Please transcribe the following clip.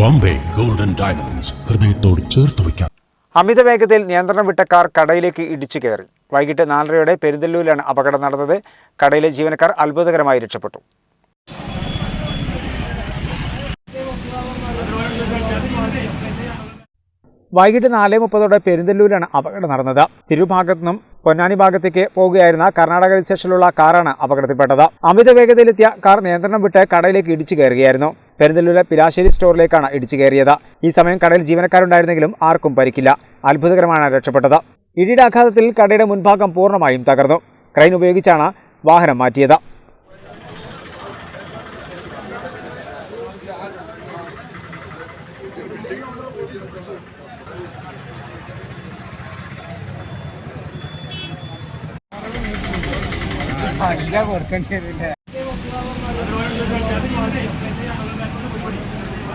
Bombay golden diamonds ഹൃദയത്തോട് ചേർത്ത് വയ്ക്കാം. അമിത വേഗതയിൽ നിയന്ത്രണം വിട്ട കാർ കടയിലേക്ക് ഇടിച്ചു കയറി. വൈകിട്ട് നാലരയോടെ പെരിന്തല്ലൂരിലാണ് അപകടം നടന്നത്. കടയിലെ ജീവനക്കാർ അത്ഭുതകരമായി രക്ഷപ്പെട്ടു. വൈകിട്ട് നാല് മുപ്പതോടെ പെരിന്തല്ലൂരിലാണ് അപകടം നടന്നത്. തിരുഭാഗത്തു നിന്നും പൊന്നാനി ഭാഗത്തേക്ക് പോകുകയായിരുന്ന കർണാടക രജിസ്ട്രേഷനിലുള്ള കാറാണ് അപകടത്തിൽപ്പെട്ടത്. അമിത വേഗതയിലെത്തിയ കാർ നിയന്ത്രണം വിട്ട് കടയിലേക്ക് ഇടിച്ചു കയറുകയായിരുന്നു. പെരിന്തല്ലൂരിലെ പിലാശ്ശേരി സ്റ്റോറിലേക്കാണ് ഇടിച്ചു കയറിയത്. ഈ സമയം കടയിൽ ജീവനക്കാരുണ്ടായിരുന്നെങ്കിലും ആർക്കും പരിക്കില്ല. അത്ഭുതകരമാണ് രക്ഷപ്പെട്ടത്. ഇടിയുടെ ആഘാതത്തിൽ കടയുടെ മുൻഭാഗം പൂർണമായും തകർന്നു. ക്രൈൻ ഉപയോഗിച്ചാണ് വാഹനം മാറ്റിയത്. കൊടുക്കേണ്ടി വരില്ലേ?